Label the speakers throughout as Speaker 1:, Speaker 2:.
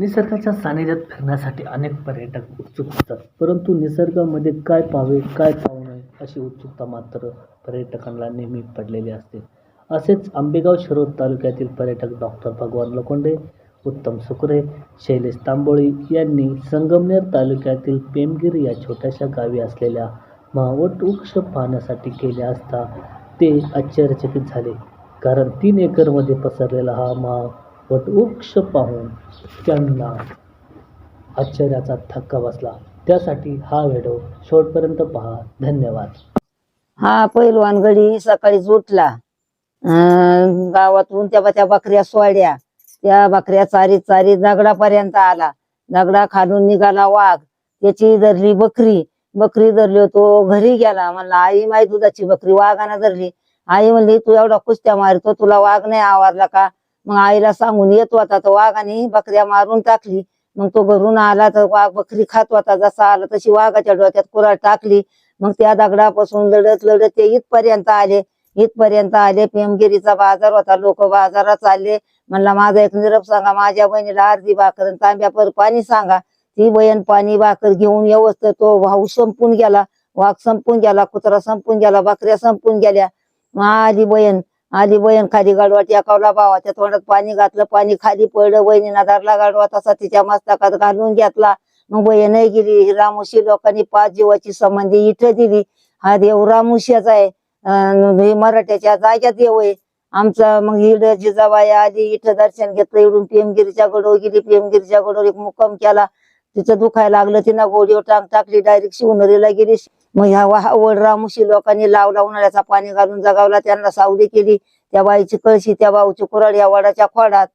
Speaker 1: निसर्गाच्या सानिध्यात फिरण्यासाठी अनेक पर्यटक उत्सुक असतात. परंतु निसर्गामध्ये काय पाहावे काय पाहू नये अशी उत्सुकता मात्र पर्यटकांना नेहमी पडलेली असते. असेच आंबेगाव शिरोद तालुक्यातील पर्यटक डॉक्टर भगवान लोखंडे उत्तम सुकरे शैलेश तांबोळी यांनी संगमनेर तालुक्यातील पेमगिर या छोट्याशा गावी असलेल्या महावट वृक्ष पाहण्यासाठी गेले असता ते आश्चर्यचकित झाले. कारण तीन एकरमध्ये पसरलेला हा महा वटवृक्ष पाहून त्यांना आश्चर्याचा थक्का बसला. त्यासाठी हा व्हिडिओ शेवटपर्यंत पहा. धन्यवाद.
Speaker 2: हा पैलवान गडी सकाळीच उठला. अं, गावातून त्या त्या बकऱ्या सोडल्या. त्या बकऱ्या चारीत चारीत दगडापर्यंत आला. दगडा खालून निघाला वाघ. त्याची धरली बकरी. बकरी धरली तो घरी गेला. म्हणला आई माई दुधाची बकरी वाघानं धरली. आई म्हणली तू एवढा कुस्त्या मारतो तुला वाघ नाही आवरला का? मग आईला सांगून येतो आता तर वाघाने बकऱ्या मारून टाकली. मग तो घरून आला तर वाघ बकरी खात होता. जसा आला तशी वाघाच्या डोक्यात कुराड टाकली. मग त्या दगडापासून लढत लढत ते इथपर्यंत आले. इथपर्यंत आले पेमगिरीचा बाजार होता. लोक बाजारात चालले. म्हणला माझा एक निरप सांगा. माझ्या बहिणीला अर्धी भाकर आणि तांब्यापर पाणी सांगा. ती बहीण पाणी भाकर घेऊन व्यवस्थित तो भाऊ संपून गेला. वाघ संपून गेला कुत्रा संपून गेला बकऱ्या संपून गेल्या. मग आली बहीण. आली बहीण खाली गाडवा एकावला भावाच्या तोंडात पाणी घातलं पाणी खाली पडलं बहिणीना धरला गाडवा तसा तिच्या मस्तकात घालून घेतला. मग बहीणही गेली रामुशी लोकांनी पाच जीवाची संबंधी इथं दिली. हा देव रामुशीचा आहे. मराठ्याच्या जाग्यात देव आहे. आमचा मग इड जिजाबाई आली इथं दर्शन घेतलं इडून पेमगिरीच्या गडो गेली. पेमगिरीच्या गडोर एक मुक्काम केला. तिचं दुखायला लागलं तिनं गोडीवर टांग टाकली डायरेक्ट शिवनरीला गेली. मग ह्या वाहवड मुशी लोकांनी लावला उन्हाळ्याचा पाणी घालून जगावला त्यांना सावली केली. त्या बाईची कळशी त्या बाऊची कुराड या वडाच्या खोडात.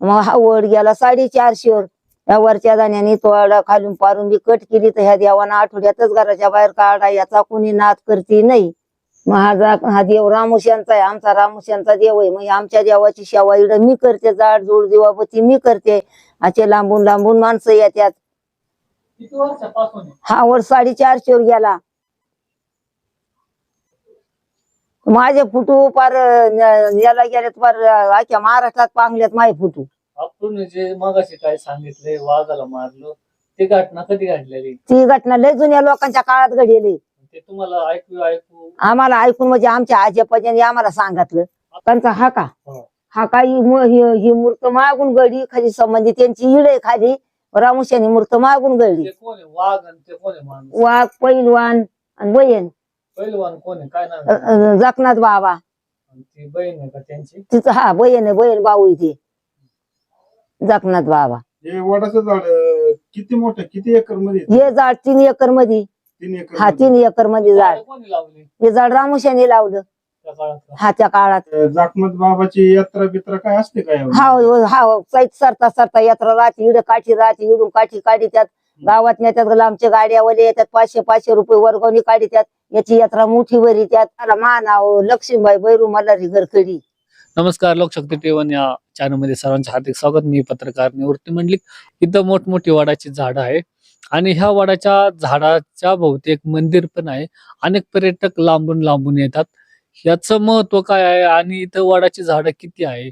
Speaker 2: मग हा वड गेला साडेचारशेवर या वरच्या दाण्याने तो वाडा खालून पारून बी कट केली तर ह्या देवानं आठवड्यातच घराच्या बाहेर काढा याचा कुणी नाद करती नाही. मग हा जा- हा देव रामुशांचा आहे आमचा रामुशांचा देव आहे. मग आमच्या देवाची सेवा इड मी करते जाड जोड देवापती मी करते. असे लांबून लांबून माणसं येतात.
Speaker 1: किती वर्षापासून
Speaker 2: हा वर साडेचारशेवर गेला. माझे फुटू पार याला गेलेत पार अं, आख्या महाराष्ट्रात पांगल्यात माझे फुटू.
Speaker 1: आपण जे मगाशी काय सांगितले वाघाला मारलं ते घटना कधी घडलेली?
Speaker 2: ती घटना लय जुन्या लोकांच्या काळात घडली
Speaker 1: ते तुम्हाला ऐकू ऐकू.
Speaker 2: आम्हाला ऐकून म्हणजे आमच्या आजोबाजांनी आम्हाला सांगितलं. त्यांचा हा का?
Speaker 1: हो.
Speaker 2: हा का ही मु- ही ही मूर्त मागून गळली खाली संबंधी त्यांची इड आहे खाली रामुशानी मूर्त मागून गळली.
Speaker 1: ते कोण आहे? वाघ आणि ते कोण आहे माणूस?
Speaker 2: वाघ पैलवान आणि बहीण
Speaker 1: पहिलवान कोण आहे? काय नाव
Speaker 2: अ-
Speaker 1: आहे?
Speaker 2: अ, जगन्नाथ बाबा.
Speaker 1: आणि ती बहीण आहे का त्यांची?
Speaker 2: तिचं हा बहीण आहे बहीण भाऊ इथे जगन्नाथ बाबा.
Speaker 3: हे वडाचं झाड अं, किती मोठं किती एकरमध्ये
Speaker 2: हे झाड तीन एकरमध्ये.
Speaker 3: तीन एकर
Speaker 2: हा
Speaker 3: मध्ये.
Speaker 2: तीन एकरमध्ये झाड.
Speaker 1: झाडं कोणी लावली?
Speaker 2: हे झाड रामुशाने लावलं.
Speaker 1: त्या काळात.
Speaker 2: हा त्या काळात.
Speaker 3: जाखमत बाबाची यात्रा बित्रा काय असते काय
Speaker 2: हा हा चैत सरता सरता यात्रा राहते इड काठी राहते इडून काठी काढी त्यात गावात नेत्यात लांबच्या गाड्यावाले येतात पाचशे पाचशे रुपये वर्गवणी काढी त्यात याची यात्रा मोठी भरी त्यात त्याला महानाव लक्ष्मीबाई बैरू मल्हारी घरकडी.
Speaker 1: नमस्कार लोकशक्ती टेवन या चॅनलमध्ये सर्वांचे हार्दिक स्वागत. मी पत्रकार निवृत्ती मंडलिक. इथं मोठमोठी वडाची झाडं आहे. आणि ह्या वडाच्या झाडाच्या एक मंदिर पण आहे. अनेक पर्यटक लांबून लांबून येतात. याचं महत्त्व काय आहे? आणि इथं वडाची झाडं किती आहे?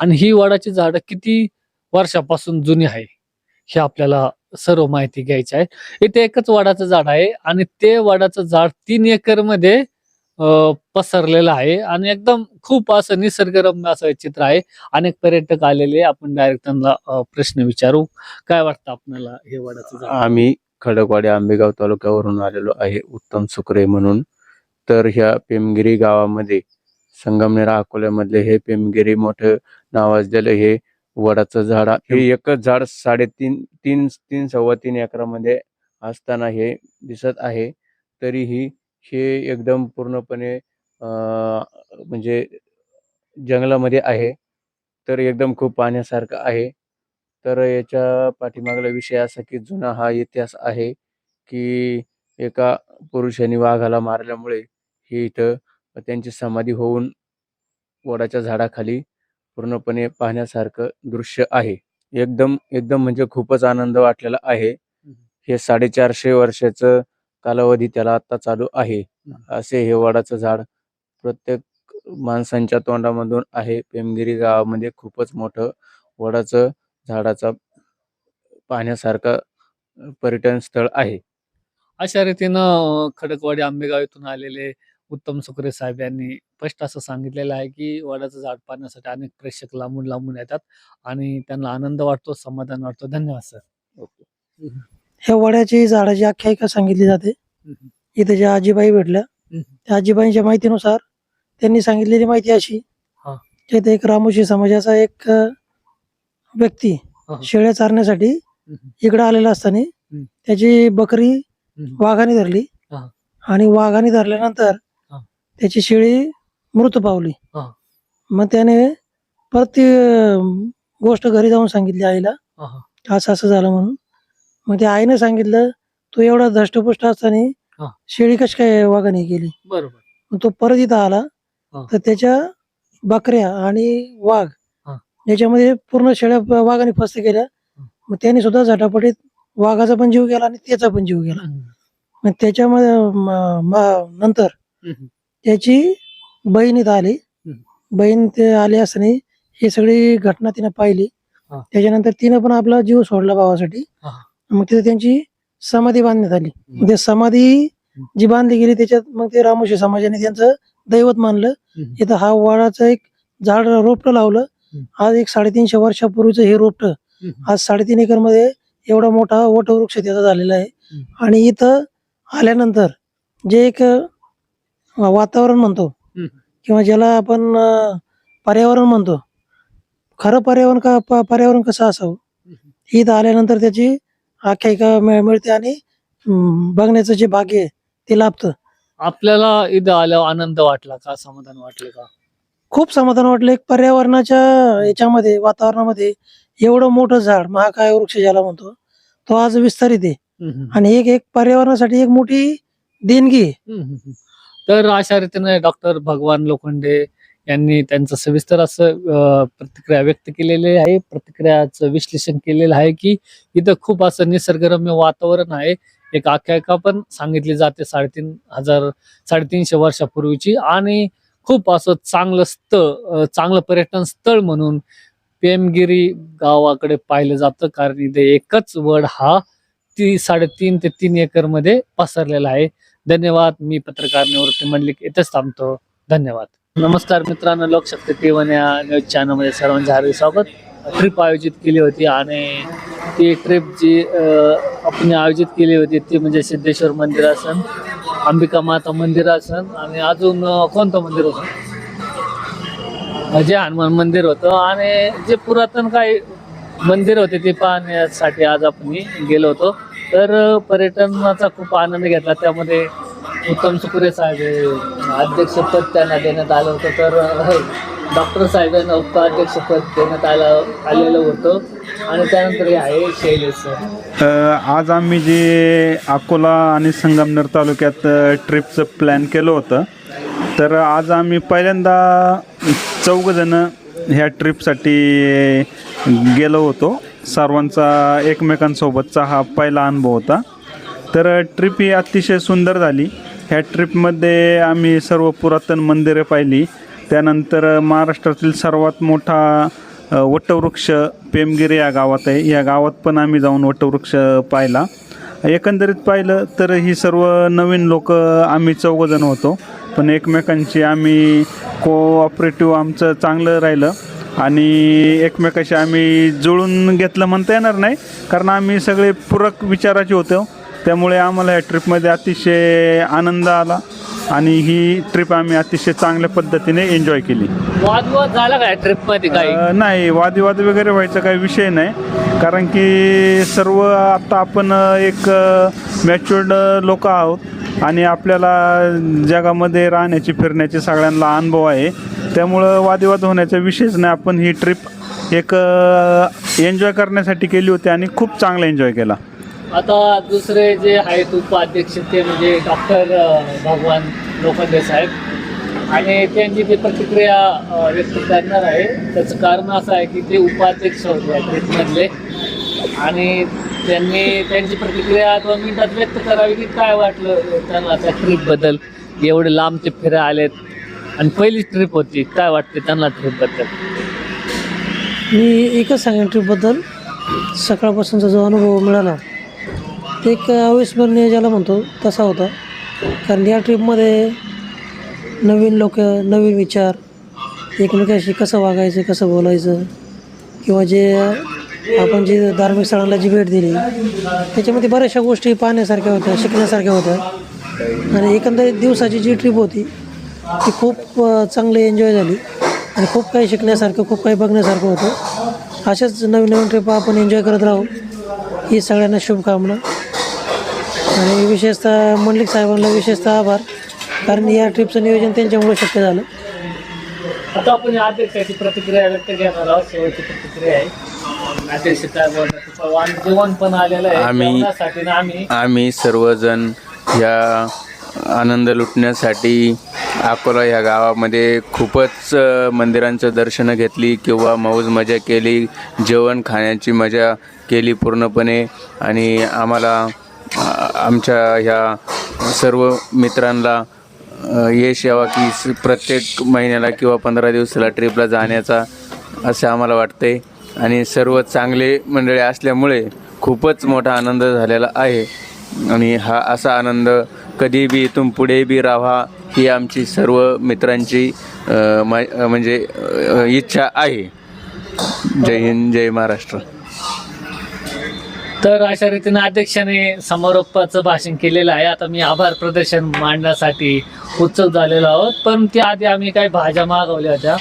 Speaker 1: आणि ही वडाची झाडं किती वर्षापासून जुनी आहे? हे आपल्याला सर्व माहिती घ्यायची आहे. इथे एकच वडाचं झाड आहे आणि ते वडाचं झाड तीन एकरमध्ये पसरलेलं आहे. आणि एकदम खूप असं निसर्गरम्य असं चित्र आहे. अनेक पर्यटक आलेले आपण डायरेक्ट त्यांना प्रश्न विचारू. काय वाटतं आपल्याला हे वडाचं झाड?
Speaker 4: आम्ही खडकवाडी आंबेगाव तालुक्यावरून आलेलो आहे. उत्तम सुकरे म्हणून. तर ह्या पेमगिरी गावामध्ये संगमनेर अकोल्यामधले हे पेमगिरी मोठं नावाजलेलं हे वडाचं झाड आहे. हे एकच झाड साडेतीन तीन तीन सव्वा तीन एकरामध्ये असताना हे दिसत आहे तरीही हे एकदम पूर्णपणे म्हणजे जंगलामध्ये आहे तर एकदम खूप पाहण्यासारखं आहे तर याच्या पाठीमागला विषय असा की जुना हा इतिहास आहे की एका पुरुषाने वाघाला मारल्यामुळे ही इथं त्यांची समाधी होऊन वडाच्या झाडाखाली पूर्णपणे पाहण्यासारखं दृश्य आहे. एकदम एकदम म्हणजे खूपच आनंद वाटलेला आहे. हे साडेचारशे वर्षाचं कालावधी त्याला आता चालू आहे. असे हे वडाचं झाड प्रत्येक माणसांच्या तोंडामधून आहे. पेमगिरी गावामध्ये खूपच मोठं वडाचं झाडाचा पाहण्यासारखं पर्यटन स्थळ आहे.
Speaker 1: अशा रीतीनं खडकवाडी आंबेगाव इथून आलेले उत्तम सुकरे साहेब यांनी स्पष्ट असं सांगितलेलं आहे की वडाचं झाड पाहण्यासाठी अनेक प्रेक्षक लांबून लांबून येतात आणि त्यांना आनंद वाटतो समाधान वाटतो धन्यवाद सर
Speaker 5: ह्या वड्याची झाडाची आख्यायिका सांगितली जाते. इथे ज्या आजीबाई भेटल्या. त्या आजीबाईंच्या माहितीनुसार त्यांनी सांगितलेली माहिती अशी
Speaker 1: हा.
Speaker 5: की इथे एक रामोशी समाजाचा एक व्यक्ती. शेळ्या चारण्यासाठी. इकडे आलेला असताना. त्याची बकरी. वाघाने धरली. आणि वाघाने धरल्यानंतर. त्याची शेळी मृत पावली
Speaker 1: हा.
Speaker 5: मग त्याने परत ती अ, गोष्ट घरी जाऊन सांगितली आईला
Speaker 1: हा.
Speaker 5: असं असं झालं म्हणून मग त्या आईने सांगितलं तू एवढा धष्टपुष्ट असताना
Speaker 1: हा.
Speaker 5: शेळी कशी काय वाघाने गेली
Speaker 1: बरोबर
Speaker 5: मग तो परत इथं आला
Speaker 1: हा.
Speaker 5: तर त्याच्या बकऱ्या आणि वाघ
Speaker 1: हा.
Speaker 5: याच्यामध्ये पूर्ण शेळ्या ब- वाघाने फस्त केल्या मग त्याने सुद्धा झटापटीत वाघाचा पण जीव गेला आणि त्याचा पण जीव गेला. मग त्याच्यामध्ये म- म- नंतर
Speaker 1: हम्म.
Speaker 5: त्याची बहीण इथं आली. बहीण ते आली असताना ही सगळी घटना तिने पाहिली
Speaker 1: हा.
Speaker 5: त्याच्यानंतर तिनं पण आपला जीव सोडला भावासाठी
Speaker 1: हा.
Speaker 5: मग तिथे त्यांची समाधी बांधण्यात आली ते समाधी जी बांधली गेली त्याच्यात मग ते रामोशी समाजाने त्यांचं दैवत मानलं
Speaker 1: हम्म.
Speaker 5: इथं हा वडाचं एक झाड रोपटं लावलं
Speaker 1: हम्म.
Speaker 5: आज एक साडेतीनशे वर्षापूर्वीचं हे रोपटं. आज साडेतीन एकरमध्ये एवढा मोठा वटवृक्ष त्याचा झालेला आहे
Speaker 1: हम्म.
Speaker 5: आणि इथं आल्यानंतर जे एक वातावरण म्हणतो. किंवा ज्याला आपण पर्यावरण म्हणतो. खरं पर्यावरण का पर्यावरण कसं असावं? इथं आल्यानंतर त्याची आख्यायिका मिळ- मिळते आणि बघण्याचं जे भाग्य आहे ते लाभतं.
Speaker 1: आपल्याला इथं आल्यावर आनंद वाटला का? समाधान वाटलं का?
Speaker 5: खूप समाधान वाटलं. एक पर्यावरणाच्या याच्यामध्ये वातावरणामध्ये एवढं मोठं झाड महाकाय वृक्ष ज्याला म्हणतो तो आज विस्तारित आहे. आणि एक एक पर्यावरणासाठी एक मोठी देणगी
Speaker 1: तर अशा रीतीने डॉक्टर भगवान लोखंडे यांनी त्यांचं सविस्तर असं प्रतिक्रिया व्यक्त केलेली आहे. प्रतिक्रियाचं विश्लेषण केलेलं आहे की इथं खूप असं निसर्गरम्य वातावरण आहे. एक आख्यायिका पण सांगितली जाते साडेतीन हजार साडेतीनशे वर्षापूर्वीची आणि खूप असं चांगलं स्थळ चांगलं पर्यटन स्थळ म्हणून पेमगिरी गावाकडे पाहिलं जातं. कारण इथे एकच वड हा ती साडेतीन ते तीन एकरमध्ये पसरलेला आहे. धन्यवाद. मी पत्रकार निवृत्ती मंडलिक इथेच थांबतो. धन्यवाद. नमस्कार मित्रांनो लोकशक्ती टीव्ही या न्यूज चॅनलमध्ये सर्वांचे हार्दिक स्वागत. ट्रिप आयोजित केली होती आणि ती ट्रिप जी आपण आयोजित केली होती ती म्हणजे सिद्धेश्वर मंदिर असन अंबिका माता मंदिर असन आणि अजून कोणतं मंदिर होतं? जे हनुमान मंदिर होतं आणि जे पुरातन काही मंदिर होते ते पाहण्यासाठी आज आपण गेलो होतो. तर पर्यटनाचा खूप आनंद घेतला. त्यामध्ये उत्तम सुकुरे साहेब अध्यक्षपद त्यांना देण्यात आलं होतं. तर डॉक्टर साहेबांना उपाध्यक्षपद देण्यात आलं आलेलं होतं. आणि त्यानंतर हे आहे शैलेश सर.
Speaker 3: अ, आज आम्ही जे अकोला आणि संगमनेर तालुक्यात ट्रिपचं प्लॅन केलं होतं. तर आज आम्ही पहिल्यांदा चौघजणं ह्या ट्रिपसाठी गेलो होतो. सर्वांचा एकमेकांसोबतचा हा पहिला अनुभव होता. तर ट्रिप ही अतिशय सुंदर झाली. ह्या ट्रिपमध्ये आम्ही सर्व पुरातन मंदिरे पाहिली. त्यानंतर महाराष्ट्रातील सर्वात मोठा वटवृक्ष पेमगिरी या गावात आहे. या गावात पण आम्ही जाऊन वटवृक्ष पाहिला. एकंदरीत पाहिलं तर ही सर्व नवीन लोक आम्ही चौघजण होतो. पण एकमेकांची आम्ही कोऑपरेटिव्ह आमचं चांगलं राहिलं. आणि एकमेकाशी आम्ही जुळून घेतलं म्हणता येणार नाही. कारण आम्ही सगळे पूरक विचाराचे होतो. त्यामुळे आम्हाला या ट्रिपमध्ये अतिशय आनंद आला. आणि ही ट्रिप आम्ही अतिशय चांगल्या पद्धतीने एन्जॉय केली.
Speaker 1: वादविवाद झाला काय ट्रिपमध्ये काही?
Speaker 3: अ, नाही वादविवाद वगैरे व्हायचा काही विषय नाही. कारण की सर्व आता आपण अ, एक मॅच्युर्ड लोक आहोत. आणि आपल्याला जगामध्ये राहण्याची फिरण्याची सगळ्यांना अनुभव आहे. त्यामुळं वादविवाद होण्याचा विषयच नाही आपण ही ट्रिप एक एन्जॉय करण्यासाठी केली होती आणि खूप चांगला एन्जॉय केला.
Speaker 1: आता दुसरे जे आहेत उपाध्यक्ष ते म्हणजे डॉक्टर भगवान लोखंडे साहेब. आणि त्यांची ती प्रतिक्रिया व्यक्त करणार आहे त्याचं कारण असं आहे की ते उपाध्यक्ष होते ट्रिपमधले आणि त्यांनी त्यांची प्रतिक्रिया दोन मिनिटात व्यक्त करावी की काय वाटलं त्यांना त्या ट्रिपबद्दल एवढे लांब ते फिरायला आलेत. आणि पहिली ट्रिप होती. काय वाटते त्यांना ट्रिपबद्दल
Speaker 5: मी एकच सांगेन ट्रिपबद्दल सकाळपासूनचा जो अनुभव मिळाला एक अविस्मरणीय ज्याला म्हणतो तसा होता. कारण या ट्रिपमध्ये नवीन लोक नवीन विचार एकमेकाशी कसं वागायचं कसं बोलायचं किंवा जे आपण जे धार्मिक स्थळांना जी भेट दिली त्याच्यामध्ये बऱ्याचशा गोष्टी पाहण्यासारख्या होत्या शिकण्यासारख्या होत्या. आणि एकंदरीत दिवसाची जी ट्रिप होती ती खूप चांगली एन्जॉय झाली. आणि खूप काही शिकण्यासारखं खूप काही बघण्यासारखं होतं. अशाच नवीन नवीन ट्रिप आपण एन्जॉय करत राहू. ही सगळ्यांना शुभकामना. आणि विशेषतः मंडलिक साहेबांना विशेषतः आभार. कारण या ट्रिपचं नियोजन त्यांच्यामुळे शक्य झालं.
Speaker 1: आता आपण प्रतिक्रिया व्यक्त घेणार आहोत. शेवटची प्रतिक्रिया आहे. जेवण पण आलेलं आहे.
Speaker 4: आम्ही-
Speaker 1: जेवणासाठी ना आम्ही
Speaker 4: आम्ही सर्वजण या आनंद लुटण्यासाठी अकोला ह्या गावामध्ये खूपच अ, मंदिरांचं दर्शनं घेतली किंवा मौज मजा केली जेवण खाण्याची मजा केली पूर्णपणे. आणि आम्हाला अ, आमच्या ह्या सर्व मित्रांना अ, यश यावा की स- प्रत्येक महिन्याला किंवा पंधरा दिवसाला ट्रिपला जाण्याचा असं आम्हाला वाटते. आणि सर्व चांगले मंडळी असल्यामुळे खूपच मोठा आनंद झालेला आहे. आणि हा असा आनंद कधी बी इथून पुढे बी राहा ही आमची सर्व मित्रांची म्हणजे इच्छा आहे. जय हिंद जय महाराष्ट्र.
Speaker 1: तर अशा रीतीने अध्यक्षाने समारोपाचं भाषण केलेलं आहे. आता मी आभार प्रदर्शन मांडण्यासाठी उत्सुक झालेलो आहोत. पण त्याआधी आम्ही काही भाज्या मागवल्या होत्या.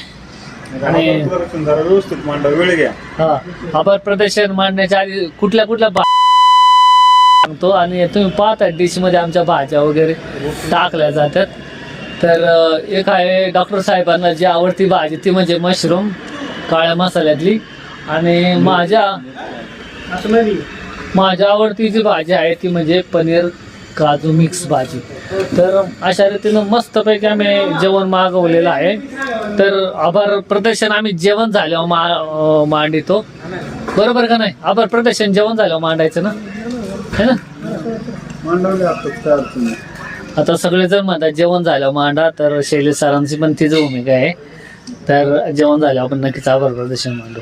Speaker 1: आणि
Speaker 3: व्यवस्थित मांडा वेळ घ्या.
Speaker 1: हा आभार प्रदर्शन मांडण्याच्या आधी कुठल्या कुठल्या भा- सांगतो आणि तुम्ही पाहता डिशमध्ये आमच्या भाज्या वगैरे टाकल्या जातात. तर अं, एक आहे डॉक्टर साहेबांना जी आवडती भाजी ती म्हणजे मशरूम काळ्या मसाल्यातली. आणि माझ्या माझ्या आवडती जी भाजी आहे ती म्हणजे पनीर काजू मिक्स भाजी. तर अशा रीतीनं मस्तपैकी आम्ही जेवण मागवलेलं आहे. तर आभार प्रदर्शन आम्ही जेवण झाल्यावर मा मांडितो. बरोबर का नाही? आभार प्रदर्शन जेवण झाल्यावर मांडायचं ना? है ना? आता सगळेजण म्हणतात जेवण झाल्यावर मांडा. तर शैलेश सरांची पण तीच भूमिका आहे. तर जेवण झाल्यावर आपण नक्कीच आभार प्रदर्शन मांडू.